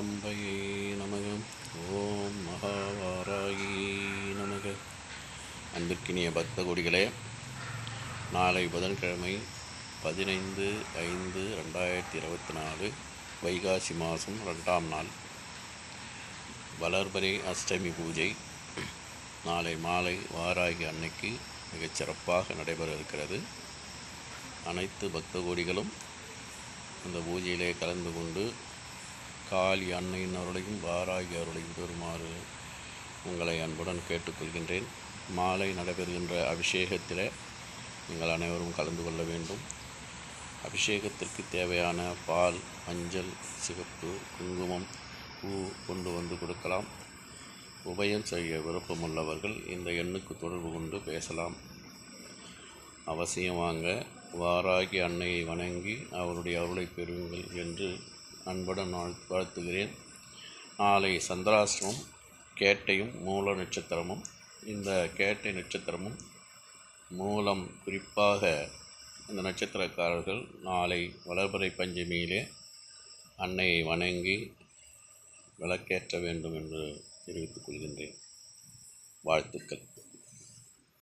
மகாம்பையே நமக. ஓம் மகாவாராயி நமக. அன்பிற்கினிய பக்த கொடிகளே நாளை புதன்கிழமை பதினைந்து ஐந்து ரெண்டாயிரத்தி இருபத்தி நாலு வைகாசி மாதம் ரெண்டாம் நாள். வளர்பரி அஷ்டமி பூஜை நாளை மாலை வாராகி அன்னைக்கு மிகச் சிறப்பாக நடைபெற இருக்கிறது அனைத்து பக்த கோடிகளும் அந்த பூஜையிலே கலந்து கொண்டு காளி அன்னையின் அருளையும் வாராகி அருளையும் பெறுமாறு உங்களை அன்புடன் கேட்டுக்கொள்கின்றேன். மாலை நடைபெறுகின்ற அபிஷேகத்தில் நீங்கள் அனைவரும் கலந்து கொள்ள வேண்டும். அபிஷேகத்திற்கு தேவையான பால் மஞ்சள் சிகப்பு குங்குமம் பூ கொண்டு வந்து கொடுக்கலாம். உபயம் செய்ய விருப்பமுள்ளவர்கள் இந்த எண்ணுக்கு தொடர்பு கொண்டு பேசலாம். அவசியம் வாங்க வாராகி அன்னையை வணங்கி அவருடைய அருளை பெறுங்கள் என்று அன்புடன் வாழ் வாழ்த்துகிறேன். நாளை சந்திராசிரமம் கேட்டையும் மூல நட்சத்திரமும் இந்த கேட்டை நட்சத்திரமும் மூலம் குறிப்பாக இந்த நட்சத்திரக்காரர்கள் நாளை வளர்பறை பஞ்சமியிலே அன்னையை வணங்கி விளக்கேற்ற வேண்டும் என்று தெரிவித்துக் கொள்கின்றேன். வாழ்த்துக்கள்.